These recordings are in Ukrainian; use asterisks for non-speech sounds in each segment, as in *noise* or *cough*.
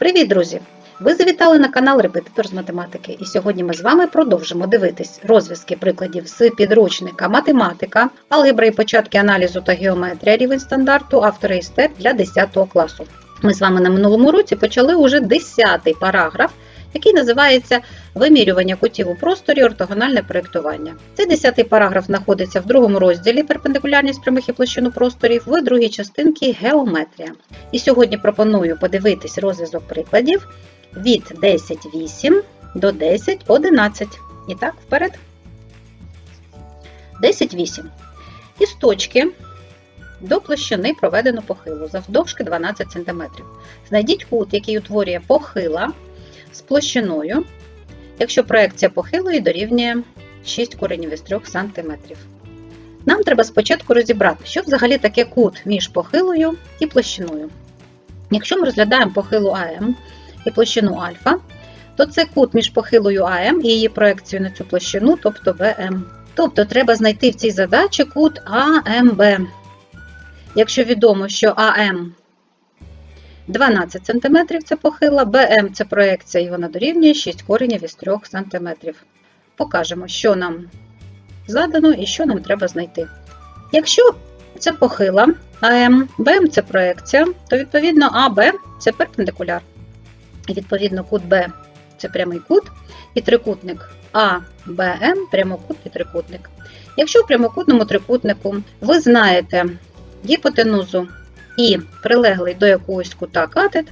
Привіт, друзі! Ви завітали на канал Репетитор з математики, і сьогодні ми з вами продовжимо дивитись розв'язки прикладів з підручника математика, алгебра і початки аналізу та геометрія рівень стандарту, автора і степ для 10 класу. Ми з вами на минулому році почали уже 10 параграф, який називається Вимірювання кутів у просторі, ортогональне проєктування. Цей 10 параграф знаходиться в другому розділі Перпендикулярність прямих і площин у просторі, в другій частинці Геометрія. І сьогодні пропоную подивитись розв'язок прикладів від 10.8 до 10.11. І так, вперед. 10.8. Із точки до площини проведено похилу завдовжки 12 см. Знайдіть кут, який утворює похила з площиною, якщо проекція похилої дорівнює 6 коренів із 3 см. Нам треба спочатку розібрати, що взагалі таке кут між похилою і площиною. Якщо ми розглядаємо похилу АМ і площину альфа, то це кут між похилою АМ і її проекцією на цю площину, тобто БМ. Тобто треба знайти в цій задачі кут АМБ. Якщо відомо, що АМ 12 см це похила, БМ це проекція, і вона дорівнює 6 коренів із 3 см. Покажемо, що нам задано і що нам треба знайти. Якщо це похила АМ, БМ це проекція, то відповідно АБ це перпендикуляр. І відповідно кут Б це прямий кут, і трикутник АБМ прямокутний трикутник. Якщо в прямокутному трикутнику ви знаєте гіпотенузу і прилеглий до якогось кута катет,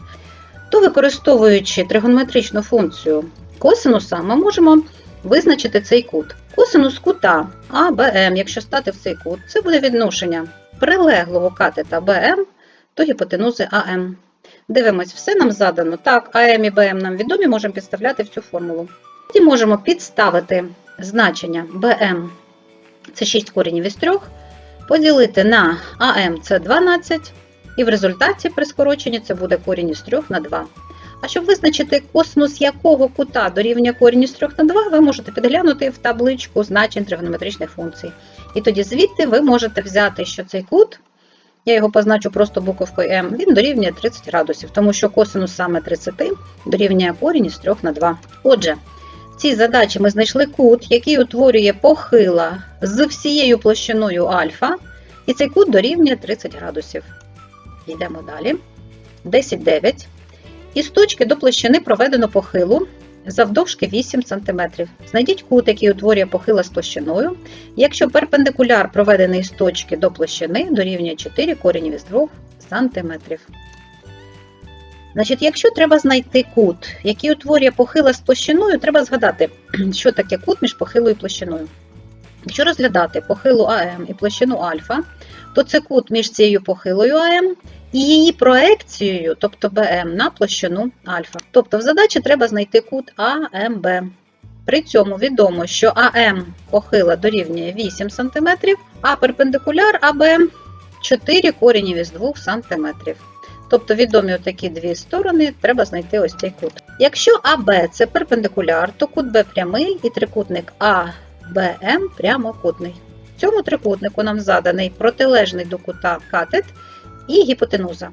то використовуючи тригонометричну функцію косинуса, ми можемо визначити цей кут. Косинус кута АБМ, якщо стати в цей кут, це буде відношення прилеглого катета БМ до гіпотенузи АМ. Дивимось, все нам задано. Так, АМ і БМ нам відомі, можемо підставляти в цю формулу. Тоді можемо підставити значення БМ це 6 коренів із 3, поділити на АМ це 12, і в результаті при скороченні це буде корінь із 3 на 2. А щоб визначити косинус якого кута дорівнює корінь із 3 на 2, ви можете підглянути в табличку значень тригонометричних функцій. І тоді звідти ви можете взяти, що цей кут, я його позначу просто буковкою М, він дорівнює 30 градусів, тому що косинус саме 30 дорівнює корінь із 3 на 2. Отже, в цій задачі ми знайшли кут, який утворює похила з всією площиною альфа, і цей кут дорівнює 30 градусів. Йдемо далі. 10,9. Із точки до площини проведено похилу завдовжки 8 см. Знайдіть кут, який утворює похила з площиною. Якщо перпендикуляр проведений з точки до площини, дорівнює 4 коренів із 2 см. Значить, якщо треба знайти кут, який утворює похила з площиною, треба згадати, *clears throat* що таке кут між похилою і площиною. Якщо розглядати похилу АМ і площину альфа, то це кут між цією похилою АМ і її проекцією, тобто БМ, на площину альфа. Тобто в задачі треба знайти кут АМБ. При цьому відомо, що АМ похила дорівнює 8 см, а перпендикуляр АБ 4 коренів із 2 см. Тобто відомі такі дві сторони, треба знайти ось цей кут. Якщо АБ це перпендикуляр, то кут Б прямий і трикутник АБМ прямокутний. В цьому трикутнику нам заданий протилежний до кута катет і гіпотенуза.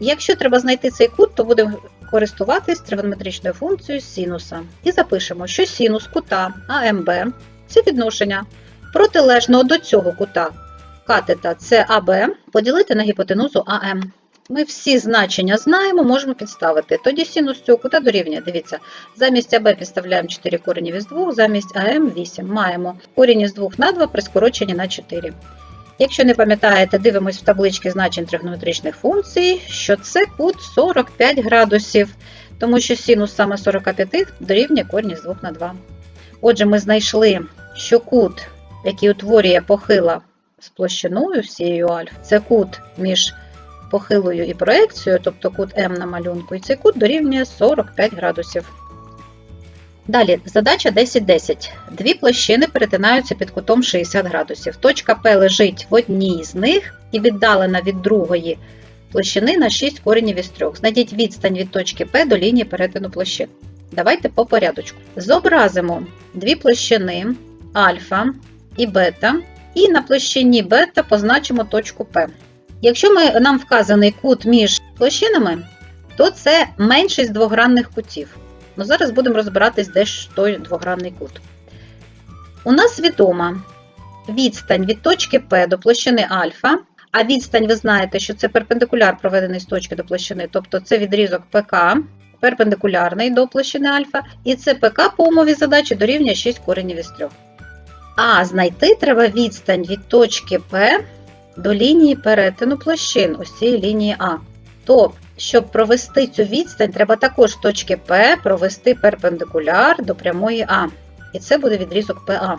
Якщо треба знайти цей кут, то будемо користуватись тригонометричною функцією синуса. І запишемо, що синус кута АМБ це відношення протилежного до цього кута катета це АБ поділити на гіпотенузу АМ. Ми всі значення знаємо, можемо підставити. Тоді синус цього кута дорівнює. Дивіться, замість АБ підставляємо 4 коренів із 2, замість АМ 8. Маємо корінь із 2 на 2 при скороченні на 4. Якщо не пам'ятаєте, дивимось в табличці значень тригонометричних функцій, що це кут 45 градусів, тому що синус саме 45 дорівнює корінь із 2 на 2. Отже, ми знайшли, що кут, який утворює похила з площиною всією альфа, це кут між похилою і проекцією, тобто кут М на малюнку, і цей кут дорівнює 45 градусів. Далі, задача 10-10. Дві площини перетинаються під кутом 60 градусів. Точка П лежить в одній з них і віддалена від другої площини на 6 коренів із 3. Знайдіть відстань від точки П до лінії перетину площин. Давайте по порядочку. Зобразимо дві площини альфа і бета, і на площині бета позначимо точку П. Якщо ми, нам вказаний кут між площинами, то це менший з двогранних кутів. Ну, зараз будемо розбиратись, де ж той двогранний кут. У нас відома відстань від точки P до площини альфа, а відстань, ви знаєте, що це перпендикуляр, проведений з точки до площини, тобто це відрізок ПК, перпендикулярний до площини альфа, і це ПК по умові задачі дорівнює 6 коренів із 3. А знайти треба відстань від точки P до лінії перетину площин, ось цієї лінії А. Тобто, щоб провести цю відстань, треба також точки P провести перпендикуляр до прямої А. І це буде відрізок ПА.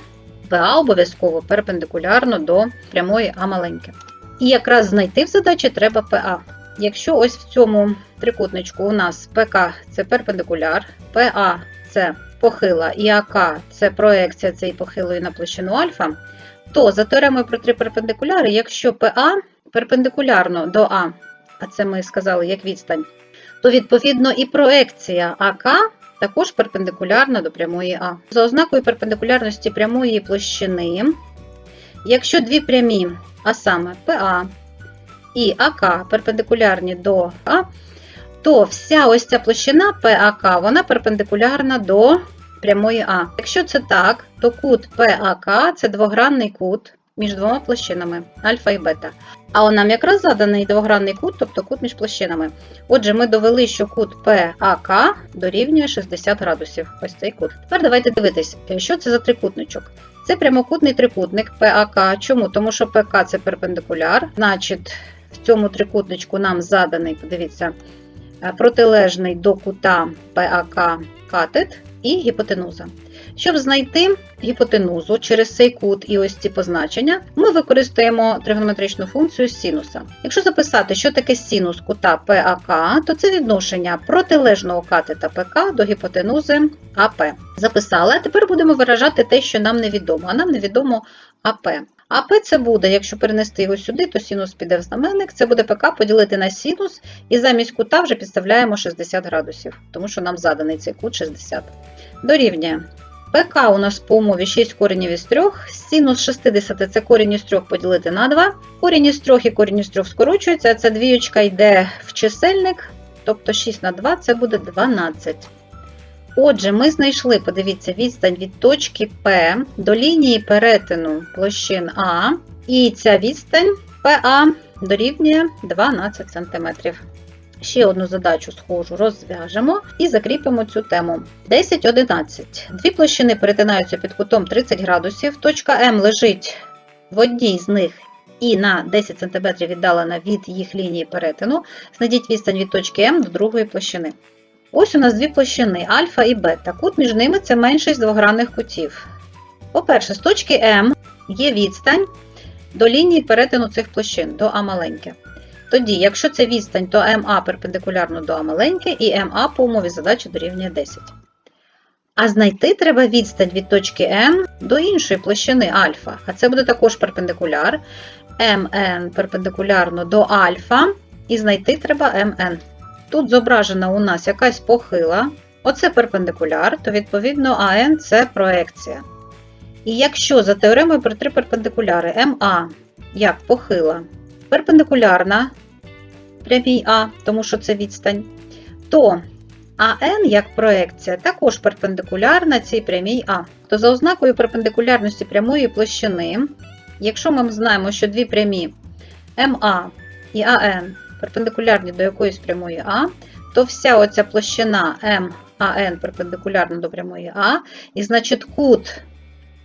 ПА обов'язково перпендикулярно до прямої А маленьке. І якраз знайти в задачі треба ПА. Якщо ось в цьому трикутничку у нас ПК це перпендикуляр, ПА це похила і АК це проекція цієї похилої на площину альфа, то за теоремою про три перпендикуляри, якщо ПА перпендикулярно до А, а це ми сказали як відстань, то відповідно і проекція АК також перпендикулярна до прямої А. За ознакою перпендикулярності прямої площини, якщо дві прямі, а саме ПА і АК перпендикулярні до А, то вся ось ця площина ПАК вона перпендикулярна до прямої А. Якщо це так, то кут ПАК це двогранний кут між двома площинами альфа і бета. А он нам якраз заданий двогранний кут, тобто кут між площинами. Отже, ми довели, що кут ПАК дорівнює 60 градусів. Ось цей кут. Тепер давайте дивитись, що це за трикутничок. Це прямокутний трикутник ПАК. Чому? Тому що ПК це перпендикуляр. Значить, в цьому трикутничку нам заданий, подивіться, протилежний до кута ПАК катет і гіпотенуза. Щоб знайти гіпотенузу через цей кут і ось ці позначення, ми використаємо тригонометричну функцію синуса. Якщо записати, що таке синус кута ПАК, то це відношення протилежного катета ПК до гіпотенузи АП. Записали, а тепер будемо виражати те, що нам невідомо, а нам невідомо АП. АП це буде, якщо перенести його сюди, то синус піде в знаменник, це буде ПК поділити на синус, і замість кута вже підставляємо 60 градусів, тому що нам заданий цей кут 60. Дорівнює. ПК у нас по умові 6 коренів із 3, синус 60 це корінь із 3 поділити на 2. Корінь із 3 і корінь із 3 скорочується, ця двіючка йде в чисельник, тобто 6 на 2 це буде 12. Отже, ми знайшли, подивіться, відстань від точки P до лінії перетину площин А, і ця відстань ПА дорівнює 12 см. Ще одну задачу схожу розв'яжемо і закріпимо цю тему. 10-11. Дві площини перетинаються під кутом 30 градусів. Точка М лежить в одній з них і на 10 см віддалена від їх лінії перетину. Знайдіть відстань від точки М до другої площини. Ось у нас дві площини альфа і бета. Кут між ними це менший з двогранних кутів. По-перше, з точки М є відстань до лінії перетину цих площин, до А маленьке. Тоді, якщо це відстань, то МА перпендикулярно до А маленьке, і МА по умові задачі дорівнює 10. А знайти треба відстань від точки М до іншої площини альфа. А це буде також перпендикуляр. МН перпендикулярно до альфа, і знайти треба МН. Тут зображена у нас якась похила. Оце перпендикуляр, то відповідно АН це проекція. І якщо за теоремою про три перпендикуляри МА як похила перпендикулярна прямій А, тому що це відстань, то АН як проекція також перпендикулярна цій прямій А. То за ознакою перпендикулярності прямої площини, якщо ми знаємо, що дві прямі МА і АН перпендикулярні до якоїсь прямої А, то вся оця площина МАН перпендикулярна до прямої А, і значить кут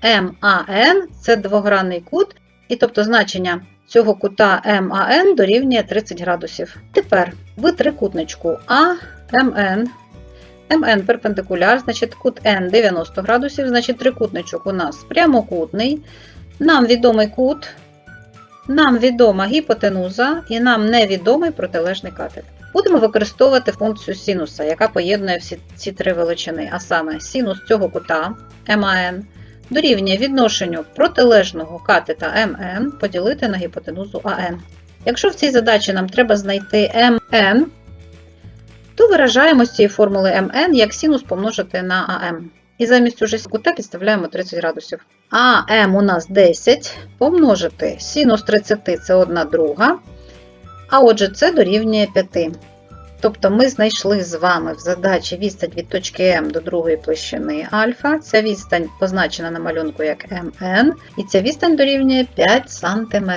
МАН це двогранний кут, і тобто значення цього кута МАН дорівнює 30 градусів. Тепер в трикутничку АМН, МН перпендикуляр, значить кут N 90 градусів, значить трикутничок у нас прямокутний. Нам відомий кут, нам відома гіпотенуза і нам невідомий протилежний катет. Будемо використовувати функцію синуса, яка поєднує всі ці три величини, а саме синус цього кута МАН дорівнює відношенню протилежного катета МН поділити на гіпотенузу АН. Якщо в цій задачі нам треба знайти МН, то виражаємо з цієї формули МН як синус помножити на АМ. І замість уже кута підставляємо 30 градусів. А М у нас 10 помножити синус 30 це 1 друга. А отже, це дорівнює 5. Тобто ми знайшли з вами в задачі відстань від точки М до другої площини альфа. Ця відстань позначена на малюнку як МН, і ця відстань дорівнює 5 см.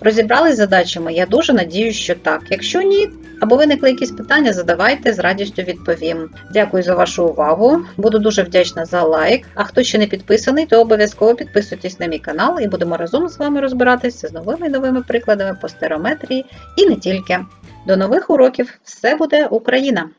Розібрались з задачами? Я дуже надіюсь, що так. Якщо ні, або виникли якісь питання, задавайте, з радістю відповім. Дякую за вашу увагу. Буду дуже вдячна за лайк. А хто ще не підписаний, то обов'язково підписуйтесь на мій канал і будемо разом з вами розбиратися з новими і новими прикладами по стереометрії і не тільки. До нових уроків! Все буде Україна!